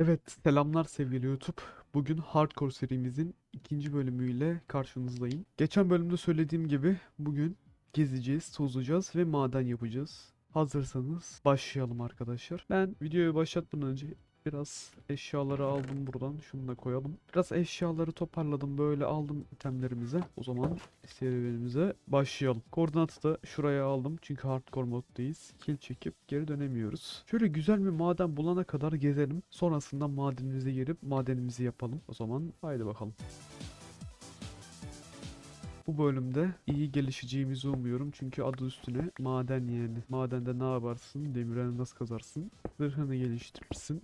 Evet, selamlar sevgili YouTube. Bugün Hardcore serimizin ikinci bölümüyle karşınızdayım. Geçen bölümde söylediğim gibi bugün gezeceğiz, tozacağız ve maden yapacağız. Hazırsanız başlayalım arkadaşlar. Ben videoyu başlatmadan önce biraz eşyaları aldım buradan. Şunu da koyalım. Biraz eşyaları toparladım böyle aldım itemlerimize. O zaman serüvenimize başlayalım. Koordinatı da şuraya aldım çünkü hardcore moddayız. Kill çekip geri dönemiyoruz. Şöyle güzel bir maden bulana kadar gezelim. Sonrasında madenimize girip madenimizi yapalım. O zaman haydi bakalım. Bu bölümde iyi gelişeceğimizi umuyorum çünkü adı üstüne maden yani. Madende ne yaparsın, demireni nasıl kazarsın, zırhını geliştirirsin.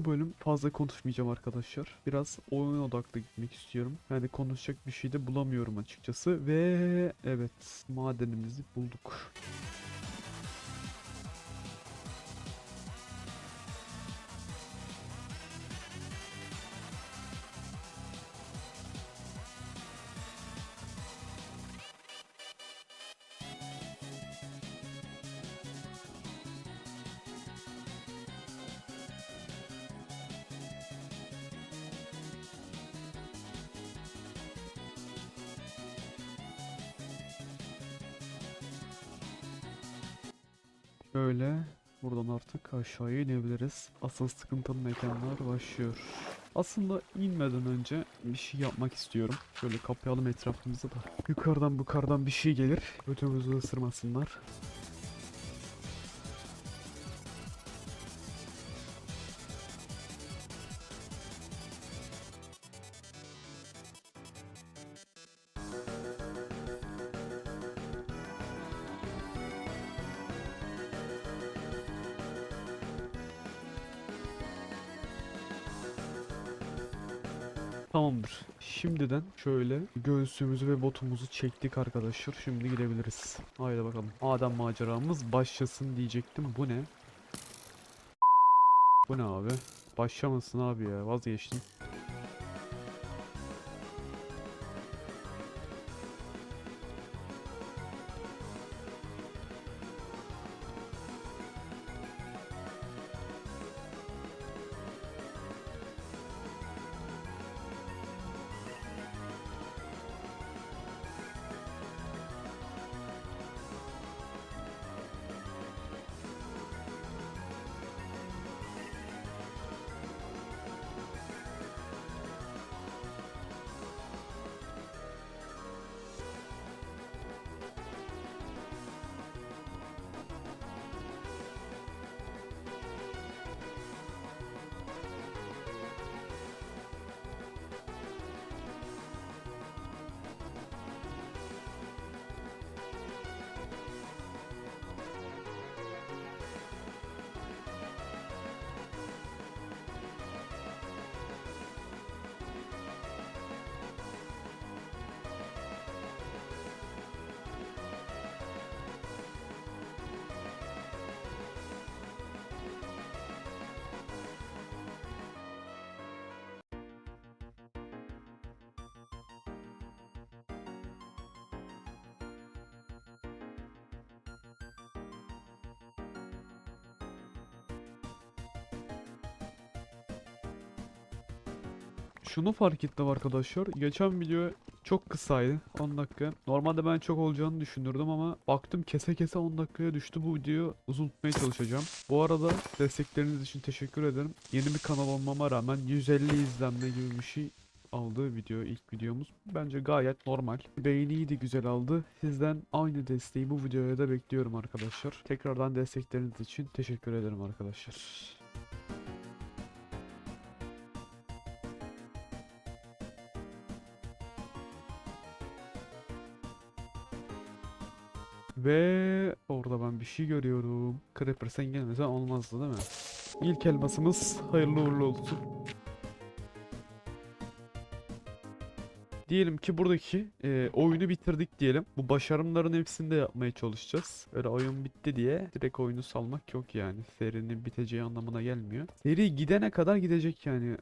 Bu bölüm fazla konuşmayacağım arkadaşlar. Biraz oyun odaklı gitmek istiyorum. Yani konuşacak bir şey de bulamıyorum açıkçası. Ve evet madenimizi bulduk. Şöyle buradan artık aşağıya inebiliriz. Asıl sıkıntılı mekanlar başlıyor. Aslında inmeden önce bir şey yapmak istiyorum. Şöyle kapayalım etrafımızı da. Yukarıdan yukarıdan bir şey gelir. Götümüzü ısırmasınlar. Tamamdır. Şimdiden şöyle göğsümüzü ve botumuzu çektik arkadaşlar. Şimdi gidebiliriz. Haydi bakalım. Adem maceramız başlasın diyecektim. Bu ne? Bu ne abi? Başlamasın abi ya. Vazgeçtim. Şunu fark ettim arkadaşlar. Geçen video çok kısaydı. 10 dakika. Normalde ben çok olacağını düşünürdüm ama baktım kese kese 10 dakikaya düştü. Bu videoyu uzun çalışacağım. Bu arada destekleriniz için teşekkür ederim. Yeni bir kanal olmama rağmen 150 izlenme gibi bir şey aldı video ilk videomuz. Bence gayet normal. Beğeniyi de güzel aldı. Sizden aynı desteği bu videoya da bekliyorum arkadaşlar. Tekrardan destekleriniz için teşekkür ederim arkadaşlar. Ve orada ben bir şey görüyorum. Creeper sen gelmesen olmazdı değil mi? İlk elmasımız hayırlı uğurlu olsun. diyelim ki buradaki e, oyunu bitirdik diyelim. Bu başarımların hepsini de yapmaya çalışacağız. Öyle oyun bitti diye direkt oyunu salmak yok yani. Serinin biteceği anlamına gelmiyor. Seri gidene kadar gidecek yani.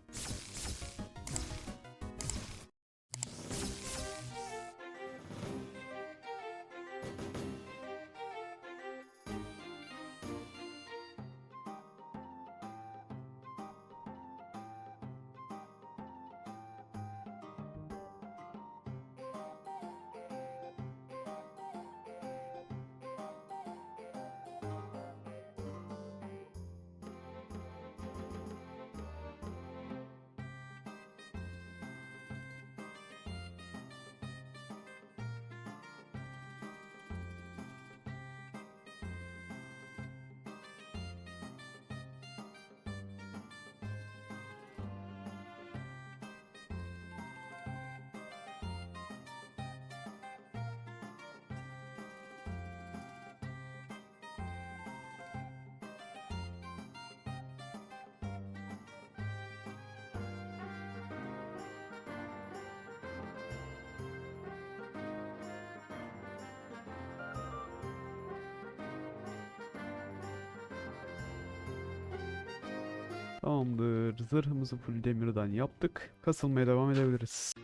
Tamamdır. Zırhımızı full demirden yaptık. Kasılmaya devam edebiliriz.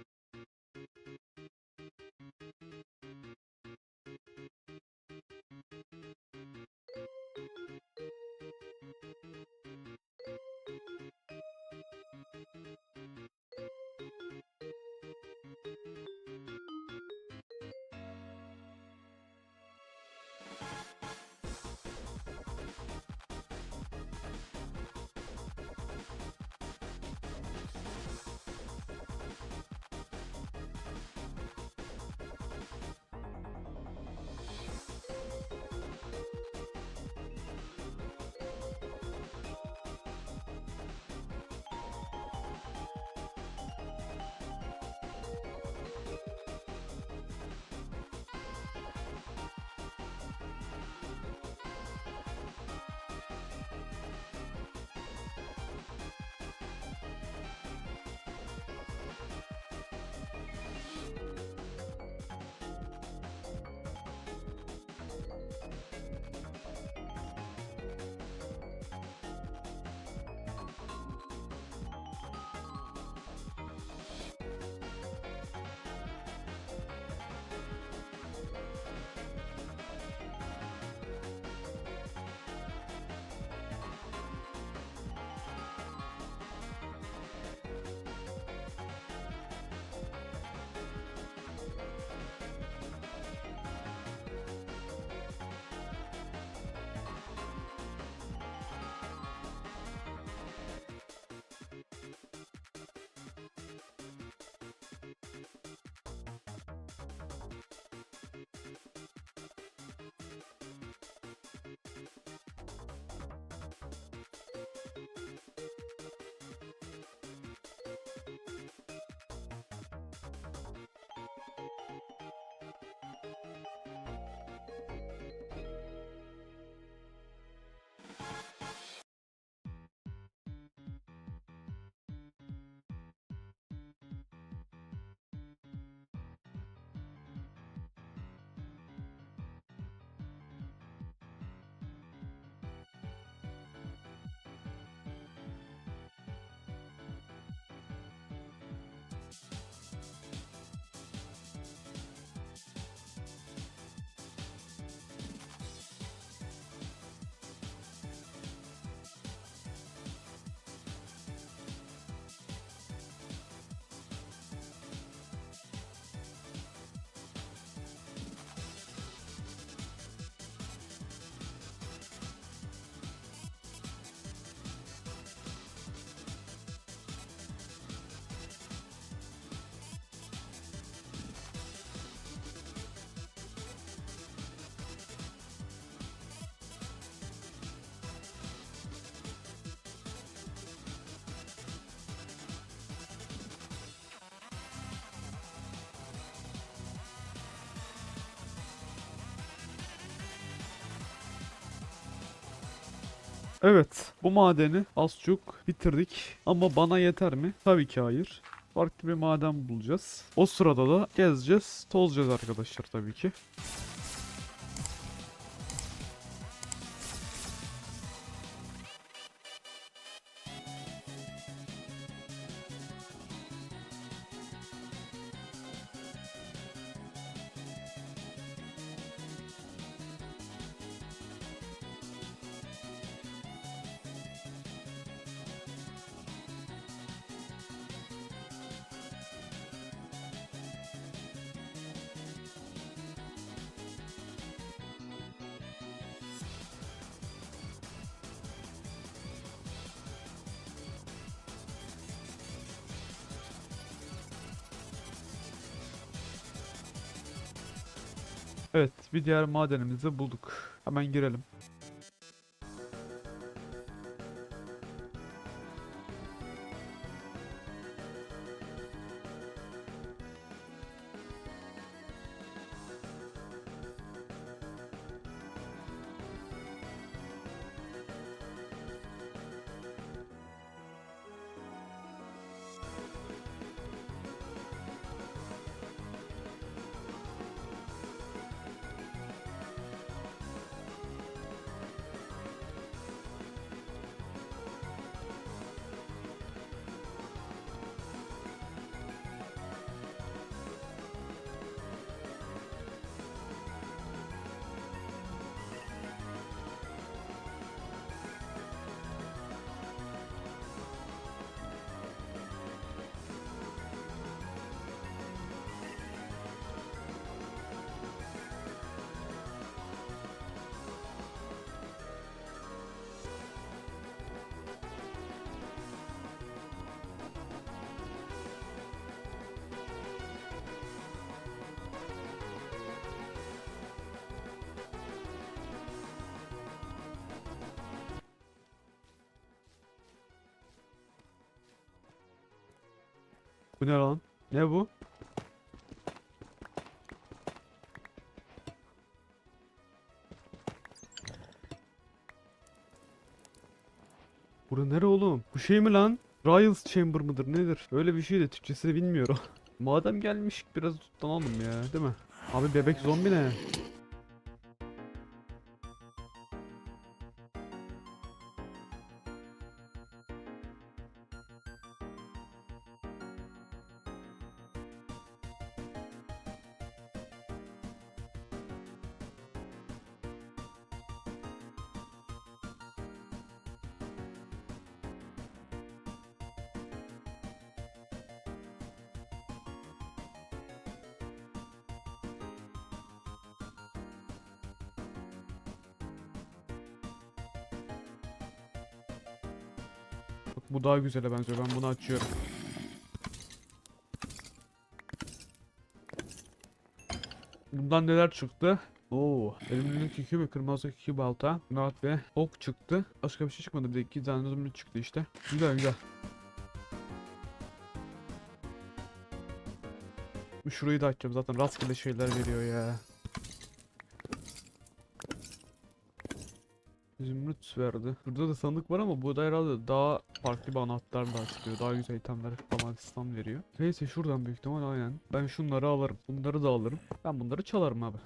Evet, bu madeni az çok bitirdik. Ama bana yeter mi? Tabii ki hayır. farklı bir maden bulacağız. O sırada da gezeceğiz, tozacağız arkadaşlar tabii ki. Bir diğer madenimizi bulduk. Hemen girelim. Bu ne lan? Ne bu? Bura nere oğlum? Bu şey mi lan? Riles Chamber mıdır nedir? Öyle bir şey de Türkçesini bilmiyorum. Madem gelmiş biraz tutlanalım ya değil mi? Abi bebek zombi ne? Bu daha güzele benziyor. Ben bunu açıyorum. Bundan neler çıktı? Oo, elimdeki iki ve kırmızı iki balta, naat ve ok çıktı. Başka bir şey çıkmadı. Bir de iki tane zümrüt çıktı işte. Güzel güzel. Şurayı da açacağım zaten rastgele şeyler veriyor ya. Verdi. Burada da sandık var ama bu da herhalde daha farklı bir anahtarla açılıyor. Daha güzel itemler falan sistem veriyor. Neyse şuradan büyük ihtimal aynen. Ben şunları alırım. Bunları da alırım. Ben bunları çalarım abi.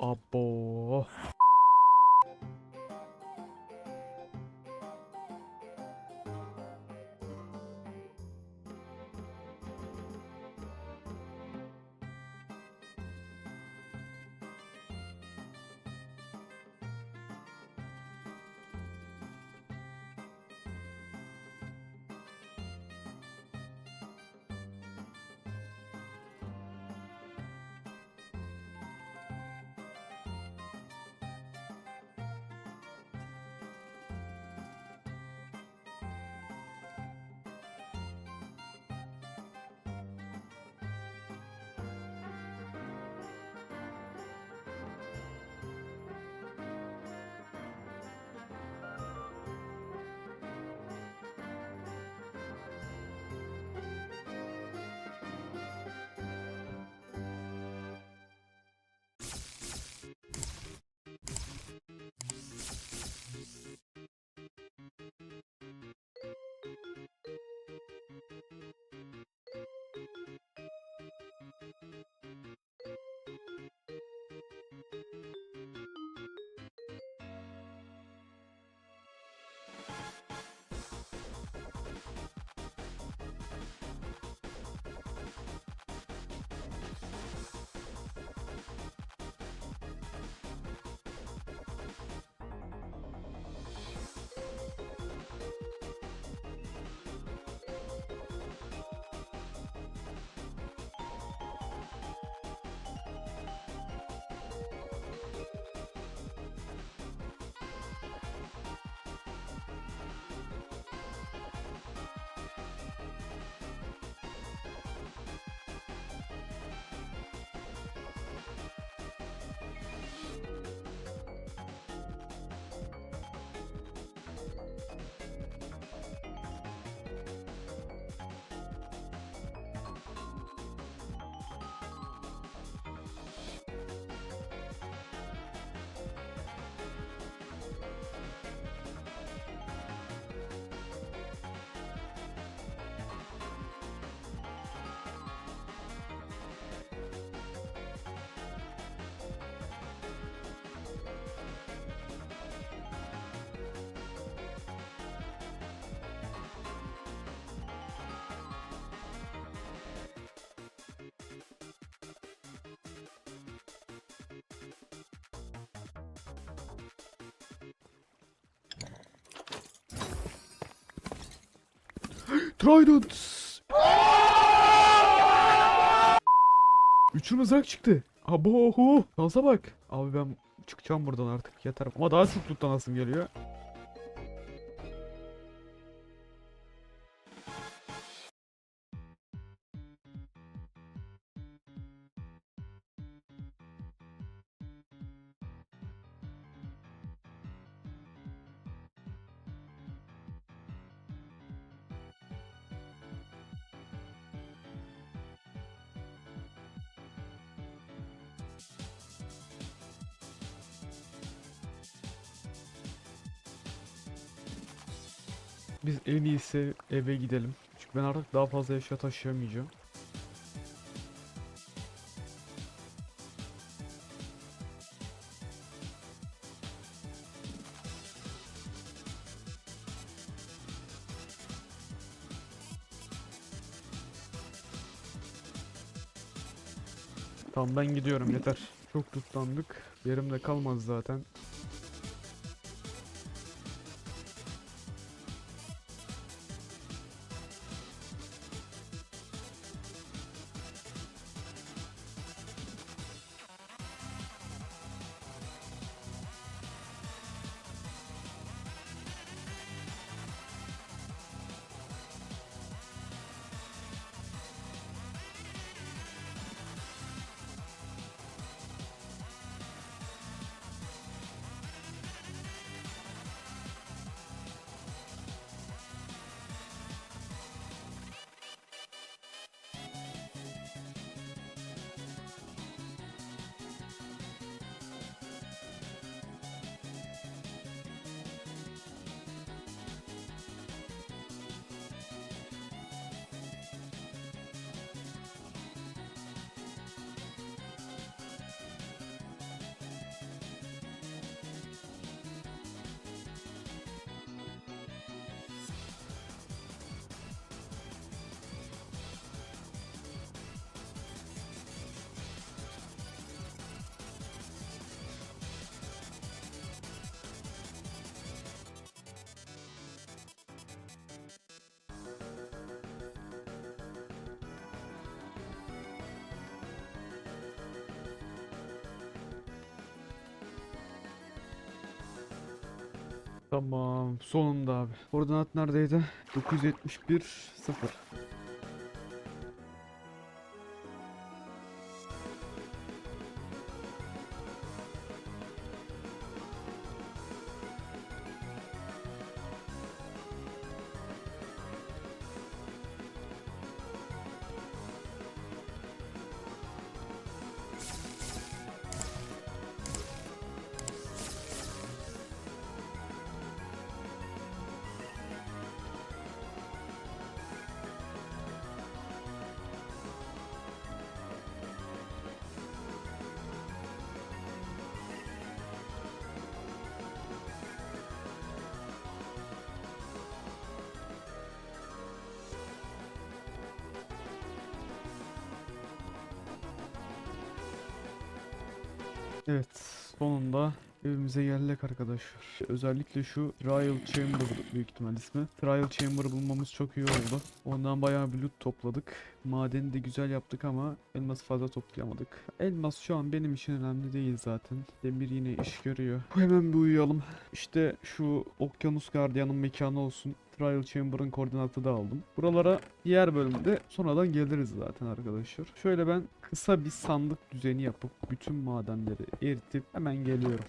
Abo. Trident. Üçü mızrak çıktı. Abo hu. Şansa bak. Abi ben çıkacağım buradan artık yeter. Ama daha çok tutlanasım geliyor. Biz en iyisi eve gidelim. Çünkü ben artık daha fazla eşya taşıyamayacağım. Tamam ben gidiyorum yeter. Çok tutlandık. Yerimde kalmaz zaten. Tamam sonunda abi. Koordinat neredeydi? 971 0. Evet sonunda evimize geldik arkadaşlar. Özellikle şu Trial Chamber büyük ihtimal ismi. Trial Chamber bulmamız çok iyi oldu. Ondan bayağı bir loot topladık. Madeni de güzel yaptık ama elması fazla toplayamadık. Elmas şu an benim için önemli değil zaten. Demir yine iş görüyor. Hemen bir uyuyalım. İşte şu Okyanus Gardiyan'ın mekanı olsun. Trial Chamber'ın koordinatı da aldım. Buralara diğer bölümde sonradan geliriz zaten arkadaşlar. Şöyle ben kısa bir sandık düzeni yapıp bütün madenleri eritip hemen geliyorum.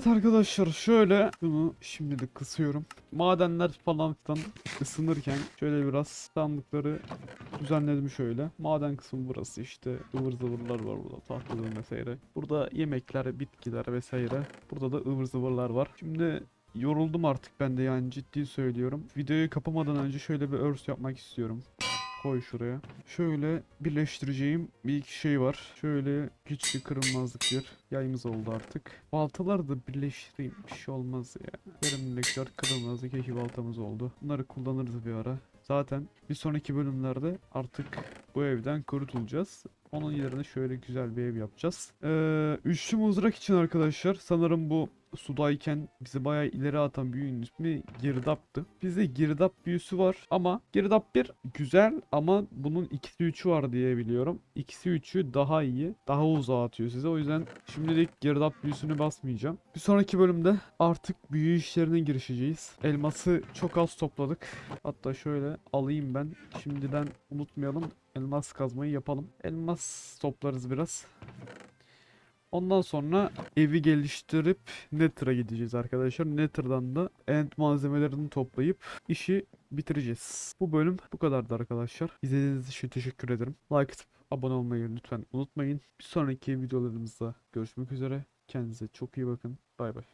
Evet arkadaşlar şöyle bunu şimdilik kısıyorum. madenler falan filan ısınırken şöyle biraz sandıkları düzenledim şöyle. Maden kısmı burası işte ıvır zıvırlar var burada tahtadan vesaire. Burada yemekler, bitkiler vesaire. Burada da ıvır zıvırlar var. Şimdi yoruldum artık ben de yani ciddi söylüyorum. Videoyu kapamadan önce şöyle bir örs yapmak istiyorum. Koy şuraya. Şöyle birleştireceğim bir iki şey var. Şöyle güçlü kırılmazlık bir yayımız oldu artık. Baltaları da birleştireyim. Bir şey olmaz ya. Verimlilikler kırılmazlık iki baltamız oldu. Bunları kullanırız bir ara. Zaten bir sonraki bölümlerde artık bu evden kurtulacağız. Onun yerine şöyle güzel bir ev yapacağız. Ee, üçlü mızrak için arkadaşlar sanırım bu sudayken bizi bayağı ileri atan büyünün ismi girdaptı. Bizde girdap büyüsü var ama girdap bir güzel ama bunun ikisi üçü var diye biliyorum. İkisi üçü daha iyi. Daha uzağa atıyor size. O yüzden şimdilik girdap büyüsünü basmayacağım. Bir sonraki bölümde artık büyü işlerine girişeceğiz. Elması çok az topladık. Hatta şöyle alayım ben. Şimdiden unutmayalım. Elmas kazmayı yapalım. Elmas toplarız biraz. Ondan sonra evi geliştirip Nether'a gideceğiz arkadaşlar. Nether'dan da end malzemelerini toplayıp işi bitireceğiz. Bu bölüm bu kadardı arkadaşlar. İzlediğiniz için teşekkür ederim. Like atıp abone olmayı lütfen unutmayın. Bir sonraki videolarımızda görüşmek üzere. Kendinize çok iyi bakın. Bay bay.